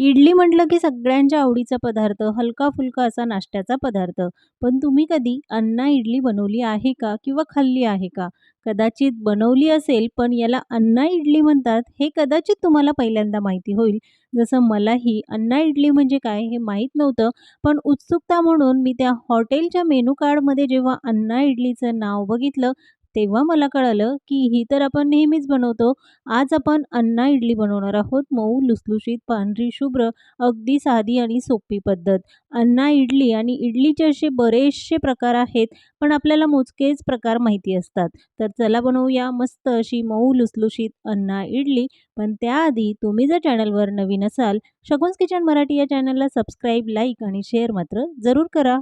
इडली म्हटलं की सगळ्यांच्या आवडीचा पदार्थ, हलका-फुलका असा नाश्त्याचा पदार्थ. पण तुम्ही कधी अन्ना इडली बनवली आहे का? किंवा खाल्ली आहे का? कदाचित बनवली असेल, पण याला अन्ना इडली म्हणतात हे कदाचित तुम्हाला पहिल्यांदा माहिती होईल. जसं मलाही अन्ना इडली म्हणजे काय हे माहीत नव्हतं. पण उत्सुकता म्हणून मी त्या हॉटेलच्या मेनू कार्डमध्ये जेव्हा अन्ना इडलीचं नाव बघितलं, तेव्हा मला कळालं, की ही तर आपण नेहमीच बनवतो. आज आपण अन्ना इडली बनवणार आहोत. मऊ, लुसलुशीत, पांढरी शुभ्र, अगदी साधी आणि सोपी पद्धत. अन्ना इडली आणि इडलीचे असे बरेचसे प्रकार आहेत, पण आपल्याला मोजकेच प्रकार माहिती असतात. तर चला बनवूया मस्त अशी मऊ लुसलुशीत अन्ना इडली. पण त्याआधी तुम्ही जर चॅनलवर नवीन असाल, शगुन्स किचन मराठी या चॅनलला सबस्क्राईब, लाईक आणि शेअर मात्र जरूर करा.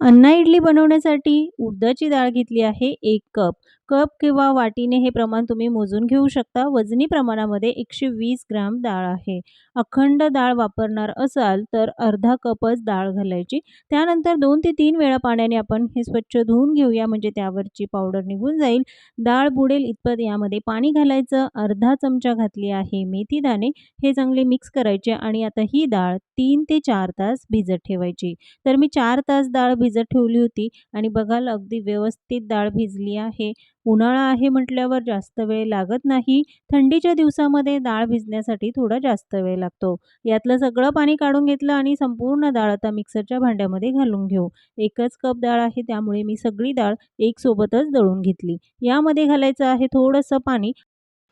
अन्ना इडली बनवण्यासाठी उडदाची डाळ घेतली आहे एक कप. कप किंवा वाटीने हे प्रमाण तुम्ही मोजून घेऊ शकता. वजनी प्रमाणामध्ये एकशे वीस ग्राम डाळ आहे. अखंड डाळ वापरणार असाल तर अर्धा कपच डाळ घालायची. त्यानंतर दोन ते तीन वेळा पाण्याने आपण हे स्वच्छ धुवून घेऊया म्हणजे त्यावरची पावडर निघून जाईल. डाळ बुडेल इतपत यामध्ये पाणी घालायचं. अर्धा चमचा घातली आहे मेथी दाणे. हे चांगले मिक्स करायचे आणि आता ही डाळ तीन ते चार तास भिजत ठेवायची. तर मी चार तास डाळ भिजत ठेवली होती आणि बघाल अगदी व्यवस्थित डाळ भिजली आहे. उन्हाळा आहे म्हटल्यावर जास्त वेळ लागत नाही. थंडीच्या दिवसामध्ये डाळ भिजण्यासाठी थोडा जास्त वेळ लागतो. यातलं सगळं पाणी काढून घेतलं आणि संपूर्ण डाळ आता मिक्सरच्या भांड्यामध्ये घालून घेऊ. एकच कप डाळ आहे त्यामुळे मी सगळी डाळ एकसोबतच दळून घेतली. यामध्ये घालायचं आहे थोडंसं पाणी.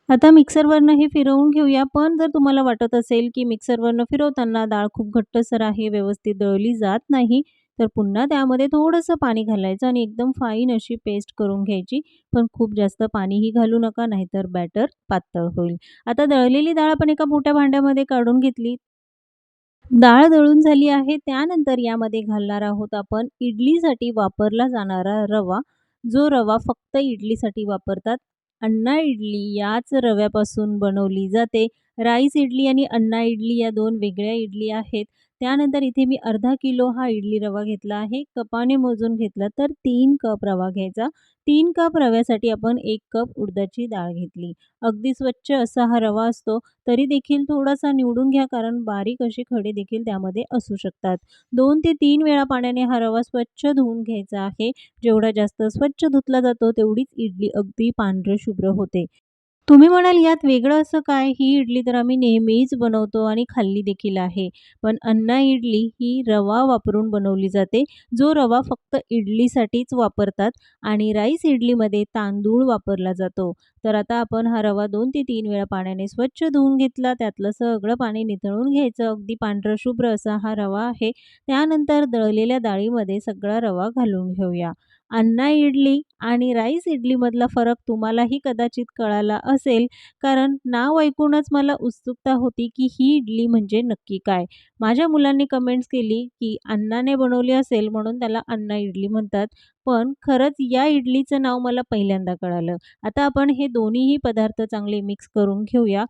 आता मिक्सरवरनं हे फिरवून घेऊया. पण जर तुम्हाला वाटत असेल, की मिक्सरवरनं फिरवताना डाळ खूप घट्टसर आहे, व्यवस्थित दळली जात नाही, तर पुन्हा त्यामध्ये थोडंसं पाणी घालायचं आणि एकदम फाईन अशी पेस्ट करून घ्यायची. पण खूप जास्त पाणीही घालू नका, नाहीतर बॅटर पातळ होईल. आता दळलेली डाळ आपण एका मोठ्या भांड्यामध्ये काढून घेतली. डाळ दळून झाली आहे. त्यानंतर यामध्ये घालणार आहोत आपण इडलीसाठी वापरला जाणारा रवा. जो रवा फक्त इडलीसाठी वापरतात. अन्ना इडली याच रव्यापासून बनवली जाते. राईस इडली आणि अन्ना इडली या दोन वेगळ्या इडली आहेत. त्यानंतर इथे मी अर्धा किलो हा इडली रवा घेतला आहे. कपाने मोजून घेतला तर तीन कप रवा घ्यायचा. तीन कप रव्यासाठी आपण एक कप उडदाची डाळ घेतली. अगदी स्वच्छ असा हा रवा असतो. तरी देखील थोडासा निवडून घ्या कारण बारीक असे खडे देखील त्यामध्ये असू शकतात. दोन ते तीन वेळा पाण्याने हा रवा स्वच्छ धुवून घ्यायचा आहे. जेवढा जास्त स्वच्छ धुतला जातो तेवढीच इडली अगदी पांढरशुभ्र होते. तुम्ही म्हणाल यात वेगळं असं काय? ही इडली तर आम्ही नेहमीच बनवतो आणि खाल्ली देखील आहे. पण अन्ना इडली ही रवा वापरून बनवली जाते. जो रवा फक्त इडलीसाठीच वापरतात आणि राईस इडलीमध्ये तांदूळ वापरला जातो. तर आता आपण हा रवा दोन ते तीन वेळा पाण्याने स्वच्छ धुवून घेतला. त्यातलं सगळं पाणी निथळून घ्यायचं. अगदी पांढरशुभ्र असा हा रवा आहे. त्यानंतर दळलेल्या डाळीमध्ये सगळा रवा घालून घेऊया. अन्ना इडली आणि राईस इडलीमधला फरक तुम्हालाही कदाचित कळाला असेल. कारण नाव ऐकूनच मला उत्सुकता होती, की ही इडली म्हणजे नक्की काय? माझ्या मुलांनी कमेंट्स केली, की अन्नाने बनवली असेल म्हणून त्याला अन्ना इडली म्हणतात. पण खरंच या इडलीचं नाव मला पहिल्यांदा कळालं. आता आपण हे दोन्हीही पदार्थ चांगले मिक्स करून घेऊया.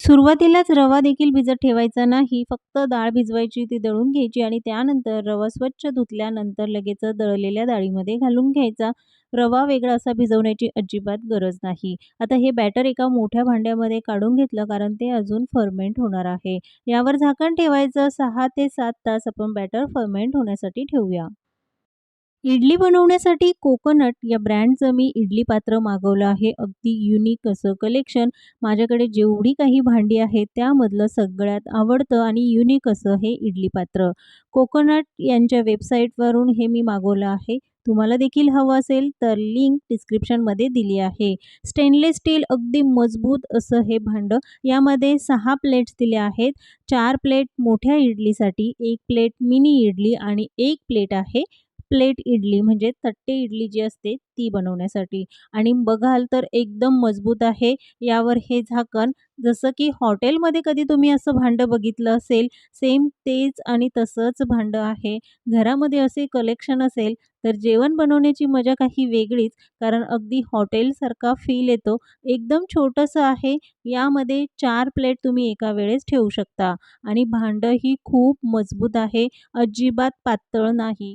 सुरुवातीलाच रवा देखील भिजत ठेवायचा नाही. फक्त डाळ भिजवायची, ती दळून घ्यायची आणि त्यानंतर रवा स्वच्छ धुतल्यानंतर लगेच दळलेल्या डाळीमध्ये घालून घ्यायचा. रवा वेगळा असा भिजवण्याची अजिबात गरज नाही. आता हे बॅटर एका मोठ्या भांड्यामध्ये काढून घेतलं कारण ते अजून फर्मेंट होणार आहे. यावर झाकण ठेवायचं. सहा ते सात तास आपण बॅटर फर्मेंट होण्यासाठी ठेवूया. इडली बनवण्यासाठी कोकोनट या ब्रँडचं मी इडली पात्र मागवलं आहे. अगदी युनिक असं कलेक्शन. माझ्याकडे जेवढी काही भांडी आहेत त्यामधलं सगळ्यात आवडतं आणि युनिक असं हे इडली पात्र. कोकोनट यांच्या वेबसाईटवरून हे मी मागवलं आहे. तुम्हाला देखील हवं असेल तर लिंक डिस्क्रिप्शनमध्ये दिली आहे. स्टेनलेस स्टील अगदी मजबूत असं हे भांडं. यामध्ये सहा प्लेट्स दिल्या आहेत. चार प्लेट मोठ्या इडलीसाठी, एक प्लेट मिनी इडली आणि एक प्लेट आहे प्लेट इडली म्हणजे तट्टे इडली जी असते ती बनवण्यासाठी. आणि बघाल तर एकदम मजबूत आहे. यावर हे झाकण जसं की हॉटेलमध्ये कधी तुम्ही असं भांडं बघितलं असेल, सेम तेच आणि तसंच भांडं आहे. घरामध्ये असे कलेक्शन असेल तर जेवण बनवण्याची मजा काही वेगळीच. कारण अगदी हॉटेलसारखा फील येतो. एकदम छोटंसं आहे. यामध्ये चार प्लेट तुम्ही एका वेळेस ठेवू शकता आणि भांडंही खूप मजबूत आहे. अजिबात पातळ नाही.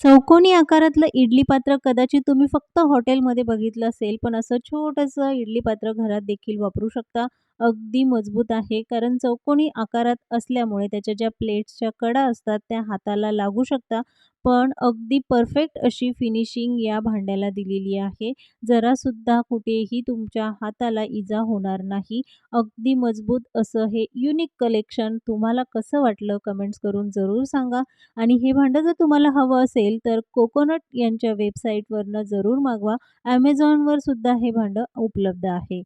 चौकोनी आकारातलं इडली पात्र कदाचित तुम्ही फक्त हॉटेलमध्ये बघितलं असेल. पण असं छोटंसं इडली पात्र घरात देखील वापरू शकता. अगदी मजबूत आहे कारण चौकोनी आकारात असल्यामुळे त्याच्या ज्या प्लेट्सच्या कडा असतात त्या हाताला लागू शकता पण अगदी परफेक्ट अशी फिनिशिंग या भांड्याला दिलेली आहे. जरासुद्धा कुठेही तुमच्या हाताला इजा होणार नाही. अगदी मजबूत असं हे युनिक कलेक्शन तुम्हाला कसं वाटलं कमेंट्स करून जरूर सांगा. आणि हे भांडं जर तुम्हाला हवं असेल तर कोकोनट यांच्या वेबसाईटवरनं जरूर मागवा. ॲमेझॉनवर सुद्धा हे भांडं उपलब्ध आहे.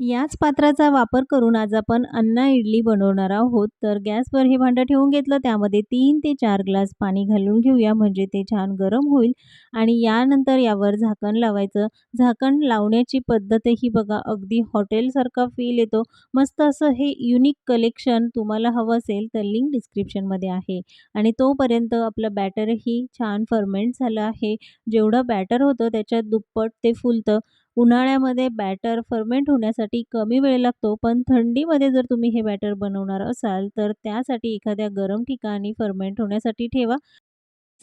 याच पात्राचा वापर करून आज आपण अन्ना इडली बनवणार आहोत. तर गॅसवर हे भांडं ठेवून घेतलं. त्यामध्ये तीन ते चार ग्लास पाणी घालून घेऊया. म्हणजे ते छान गरम होईल. आणि यानंतर यावर झाकण लावायचं. झाकण लावण्याची पद्धतही बघा अगदी हॉटेलसारखा फील येतो. मस्त असं हे युनिक कलेक्शन तुम्हाला हवं असेल तर लिंक डिस्क्रिप्शनमध्ये आहे. आणि तोपर्यंत आपलं बॅटरही छान फर्मेंट झालं आहे. जेवढं बॅटर होतं त्याच्यात दुप्पट ते फुलतं. उन्हाळ्यामध्ये बॅटर फर्मेंट होण्यासाठी कमी वेळ लागतो पण थंडीमध्ये जर तुम्ही हे बॅटर बनवणार असाल तर त्यासाठी एखाद्या गरम ठिकाणी फर्मेंट होण्यासाठी ठेवा.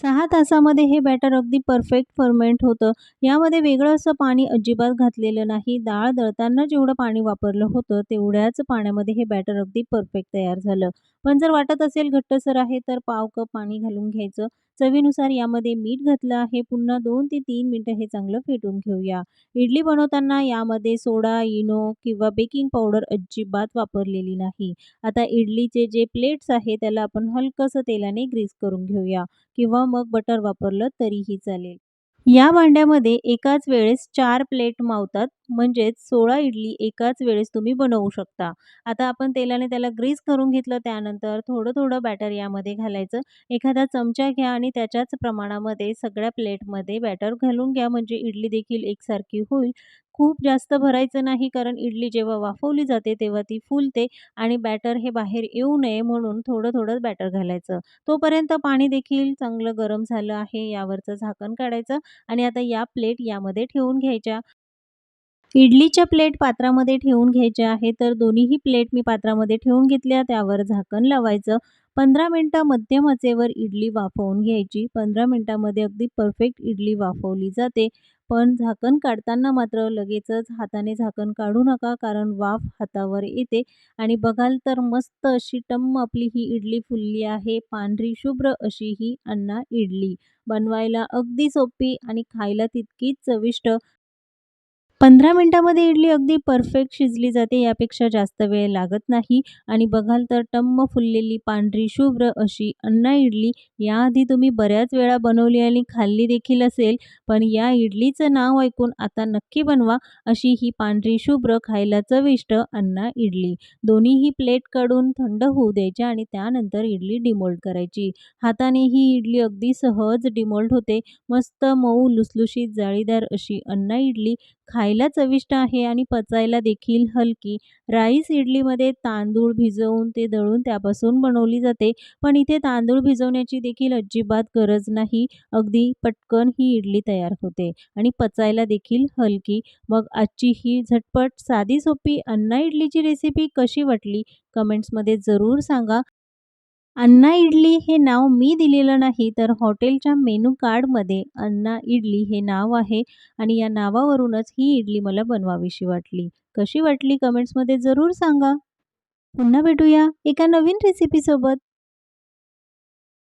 सहा तासामध्ये हे बॅटर अगदी परफेक्ट फर्मेंट होतं. यामध्ये वेगळं असं पाणी अजिबात घातलेलं नाही. डाळ दळताना जेवढं पाणी वापरलं होतं तेवढ्याच पाण्यामध्ये हे बॅटर अगदी परफेक्ट तयार झालं. पण जर वाटत असेल घट्टसर आहे तर पाव कप पाणी घालून घ्यायचं. चवीनुसार यामध्ये मीठ घातलं आहे. पुन्हा दोन ते तीन मिनटं हे चांगलं फेटून घेऊया. इडली बनवताना यामध्ये सोडा इनो किंवा बेकिंग पावडर अजिबात वापरलेली नाही. आता इडलीचे जे प्लेट्स आहे त्याला आपण हलकंसं तेलाने ग्रीस करून घेऊया. किंवा मग बटर वापरलं तरीही चालेल. या भांड्यामध्ये एकाच वेळेस चार प्लेट मावतात म्हणजेच सोळा इडली एकाच वेळेस तुम्ही बनवू शकता. आता आपण तेलाने त्याला ग्रीस करून घेतलं त्यानंतर थोडं थोडं बॅटर यामध्ये घालायचं. एखादा चमचा घ्या आणि त्याच्याच प्रमाणामध्ये सगळ्या प्लेटमध्ये बॅटर घालून घ्या म्हणजे इडली देखील एकसारखी होईल. खूप जास्त भरायचं नाही कारण इडली जेव्हा वाफवली जाते तेव्हा ती फुलते आणि बॅटर हे बाहेर येऊ नये म्हणून थोडं थोडं बॅटर घालायचं. तोपर्यंत पाणी देखील चांगलं गरम झालं आहे यावरचं झाकण काढायचं आणि आता या प्लेट यामध्ये ठेवून घ्यायच्या. इडलीच्या प्लेट पात्रामध्ये ठेवून घ्यायच्या आहे तर दोन्हीही प्लेट मी पात्रामध्ये ठेवून घेतल्या त्यावर झाकण लावायचं. पंधरा मिनटं मध्यम आचेवर इडली वाफवून घ्यायची. पंधरा मिनटामध्ये अगदी परफेक्ट इडली वाफवली जाते. पण झाकण काढताना मात्र लगेचच हाताने झाकण काढू नका कारण वाफ हातावर येते. आणि बघाल तर मस्त अशी टम्म आपली ही इडली फुलली आहे. पांढरी शुभ्र अशी ही अन्ना इडली. बनवायला अगदी सोपी आणि खायला तितकीच चविष्ट पंधरा मिनटामध्ये इडली अगदी परफेक्ट शिजली जाते यापेक्षा जास्त वेळ लागत नाही. आणि बघाल तर टम्म फुललेली पांढरी शुभ्र अशी अन्ना इडली याआधी तुम्ही बऱ्याच वेळा बनवली आणि खाल्ली देखील असेल पण या इडलीचं नाव ऐकून आता नक्की बनवा अशी ही पांढरी शुभ्र खायला चविष्ट अन्ना इडली. दोन्हीही प्लेट काढून थंड होऊ द्यायच्या आणि त्यानंतर इडली डिमोल्ड करायची. हाताने ही इडली अगदी सहज डिमोल्ड होते. मस्त मऊ लुसलुशीत जाळीदार अशी अन्ना इडली खायला चविष्ट आहे आणि पचायला देखील हलकी. राईस इडलीमध्ये तांदूळ भिजवून ते दळून त्यापासून बनवली जाते. पण इथे तांदूळ भिजवण्याची देखील अजिबात गरज नाही. अगदी पटकन ही इडली तयार होते आणि पचायला देखील हलकी. मग आजची ही झटपट साधी सोपी अन्ना इडलीची रेसिपी कशी वाटली? कमेंट्समध्ये जरूर सांगा. अन्ना इडली हे नाव मी दिलेलं नाही तर हॉटेलच्या मेनू कार्डमध्ये अन्ना इडली हे नाव आहे आणि या नावावरूनच ही इडली मला बनवावीशी वाटली. कशी वाटली कमेंट्समध्ये जरूर सांगा. पुन्हा भेटूया एका नवीन रेसिपीसोबत